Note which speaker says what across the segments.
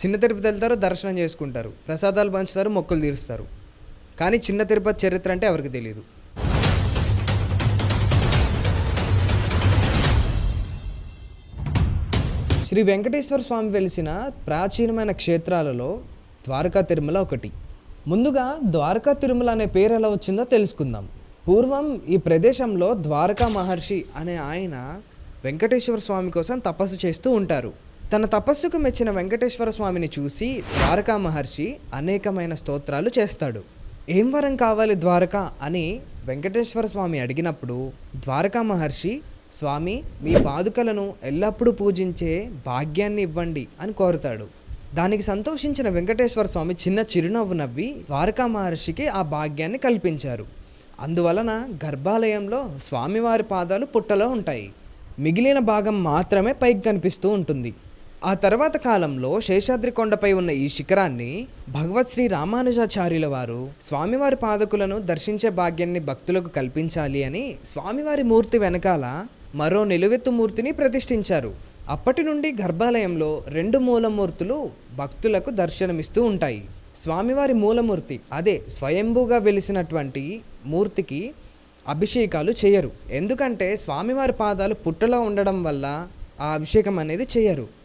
Speaker 1: చిన్న తిరుపతి వెళ్తారు దర్శనం చేసుకుంటారు. ప్రసాదాలు పంచుతారు మొక్కులు తీరుస్తారు. కానీ చిన్న తిరుపతి చరిత్ర అంటే ఎవరికి తెలియదు శ్రీ వెంకటేశ్వర స్వామి వెలిసిన ప్రాచీనమైన క్షేత్రాలలో ద్వారకా తిరుమల ఒకటి. ముందుగా ద్వారకా తిరుమల అనే పేరు ఎలా వచ్చిందో తెలుసుకుందాం. పూర్వం ఈ ప్రదేశంలో ద్వారకా మహర్షి అనే ఆయన వెంకటేశ్వర స్వామి కోసం తపస్సు చేస్తూ ఉంటారు. తన తపస్సుకు మెచ్చిన వెంకటేశ్వర స్వామిని చూసి ద్వారకా మహర్షి అనేకమైన స్తోత్రాలు చేస్తాడు. ఏం వరం కావాలి ద్వారక? అని వెంకటేశ్వర స్వామి అడిగినప్పుడు ద్వారకా మహర్షి స్వామి మీ పాదుకలను ఎల్లప్పుడూ పూజించే భాగ్యాన్ని ఇవ్వండి అని కోరుతాడు. దానికి సంతోషించిన వెంకటేశ్వర స్వామి చిన్న చిరునవ్వు నవ్వి ద్వారకా మహర్షికి ఆ భాగ్యాన్ని కల్పించారు. అందువలన గర్భాలయంలో స్వామివారి పాదాలు పుట్టలో ఉంటాయి. మిగిలిన భాగం మాత్రమే పైకి కనిపిస్తూ ఉంటుంది. ఆ తర్వాత కాలంలో శేషాద్రి కొండపై ఉన్న ఈ శిఖరాన్ని భగవత్ శ్రీ రామానుజాచార్యుల వారు స్వామివారి పాదకులను దర్శించే భాగ్యాన్ని భక్తులకు కల్పించాలి అని స్వామివారి మూర్తి వెనకాల మరో నిలువెత్తు మూర్తిని ప్రతిష్ఠించారు. అప్పటి నుండి గర్భాలయంలో రెండు మూలమూర్తులు భక్తులకు దర్శనమిస్తూ ఉంటాయి. స్వామివారి మూలమూర్తి అదే స్వయంభూగా వెలిసినటువంటి మూర్తికి అభిషేకాలు చేయరు. ఎందుకంటే స్వామివారి పాదాలు పుట్టలో ఉండడం వల్ల ఆ అభిషేకం అనేది చేయరు.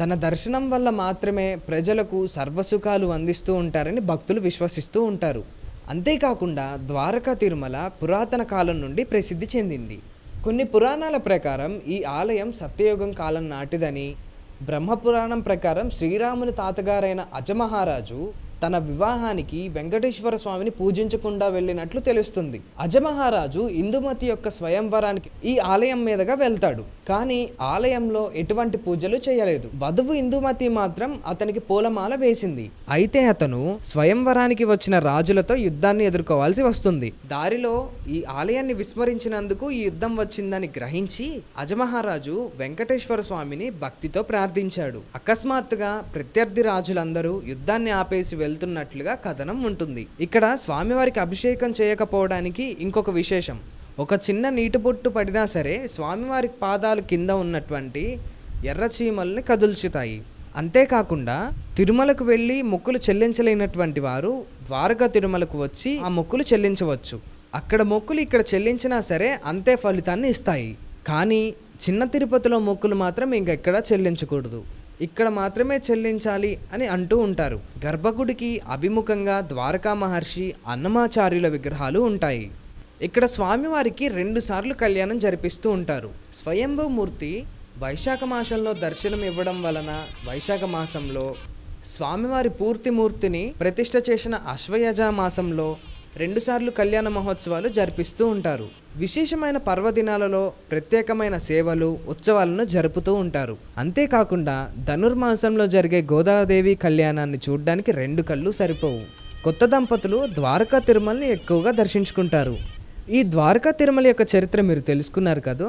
Speaker 1: తన దర్శనం వల్ల మాత్రమే ప్రజలకు సర్వసుఖాలు అందిస్తూ ఉంటారని భక్తులు విశ్వసిస్తూ ఉంటారు. అంతేకాకుండా ద్వారకా తిరుమల పురాతన కాలం నుండి ప్రసిద్ధి చెందింది. కొన్ని పురాణాల ప్రకారం ఈ ఆలయం సత్యయుగం కాలం నాటిదని బ్రహ్మపురాణం ప్రకారం శ్రీరాముని తాతగారైన అజమహారాజు తన వివాహానికి వెంకటేశ్వర స్వామిని పూజించకుండా వెళ్ళినట్లు తెలుస్తుంది. అజమహారాజు ఇందుమతి యొక్క స్వయంవరానికి ఈ ఆలయం మీదుగా వెళ్తాడు. కానీ ఆలయంలో ఎటువంటి పూజలు చేయలేదు. వధువు ఇందుమతి మాత్రం అతనికి పూలమాల వేసింది. అయితే అతను స్వయంవరానికి వచ్చిన రాజులతో యుద్ధాన్ని ఎదుర్కోవాల్సి వస్తుంది. దారిలో ఈ ఆలయాన్ని విస్మరించినందుకు ఈ యుద్ధం వచ్చిందని గ్రహించి అజమహారాజు వెంకటేశ్వర స్వామిని భక్తితో ప్రార్థించాడు. అకస్మాత్తుగా ప్రత్యర్థి రాజులందరూ యుద్ధాన్ని ఆపేసి వెళ్తున్నట్లుగా కథనం ఉంటుంది. ఇక్కడ స్వామివారికి అభిషేకం చేయకపోవడానికి ఇంకొక విశేషం. ఒక చిన్న నీటి పొట్టు పడినా సరే స్వామివారి పాదాలు కింద ఉన్నటువంటి ఎర్ర చీమల్ని కదుల్చుతాయి. అంతేకాకుండా తిరుమలకు వెళ్ళి మొక్కులు చెల్లించలేనటువంటి వారు ద్వారకా తిరుమలకు వచ్చి ఆ మొక్కులు చెల్లించవచ్చు. అక్కడ మొక్కులు ఇక్కడ చెల్లించినా సరే అంతే ఫలితాన్ని ఇస్తాయి. కానీ చిన్న తిరుపతిలో మొక్కులు మాత్రం ఇంకెక్కడ చెల్లించకూడదు. ఇక్కడ మాత్రమే చెల్లించాలి అని అంటూ ఉంటారు. గర్భగుడికి అభిముఖంగా ద్వారకా మహర్షి అన్నమాచార్యుల విగ్రహాలు ఉంటాయి. ఇక్కడ స్వామివారికి రెండుసార్లు కళ్యాణం జరిపిస్తూ ఉంటారు. స్వయంభూమూర్తి వైశాఖ మాసంలో దర్శనం ఇవ్వడం వలన వైశాఖ మాసంలో స్వామివారి పూర్తి మూర్తిని ప్రతిష్ట చేసిన అశ్వయజ మాసంలో రెండుసార్లు కళ్యాణ మహోత్సవాలు జరిపిస్తూ ఉంటారు. విశేషమైన పర్వదినాలలో ప్రత్యేకమైన సేవలు ఉత్సవాలను జరుపుతూ ఉంటారు. అంతేకాకుండా ధనుర్మాసంలో జరిగే గోదాదేవి కళ్యాణాన్ని చూడడానికి రెండు కళ్ళు సరిపోవు. కొత్త దంపతులు ద్వారకా తిరుమలని ఎక్కువగా దర్శించుకుంటారు. ఈ ద్వారకా తిరుమల యొక్క చరిత్ర మీరు తెలుసుకున్నారు కదా?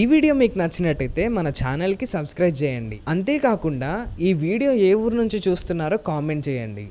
Speaker 1: ఈ వీడియో మీకు నచ్చినట్టయితే మన ఛానల్కి సబ్స్క్రైబ్ చేయండి. అంతేకాకుండా ఈ వీడియో ఏ ఊరు నుంచి చూస్తున్నారో కామెంట్ చేయండి.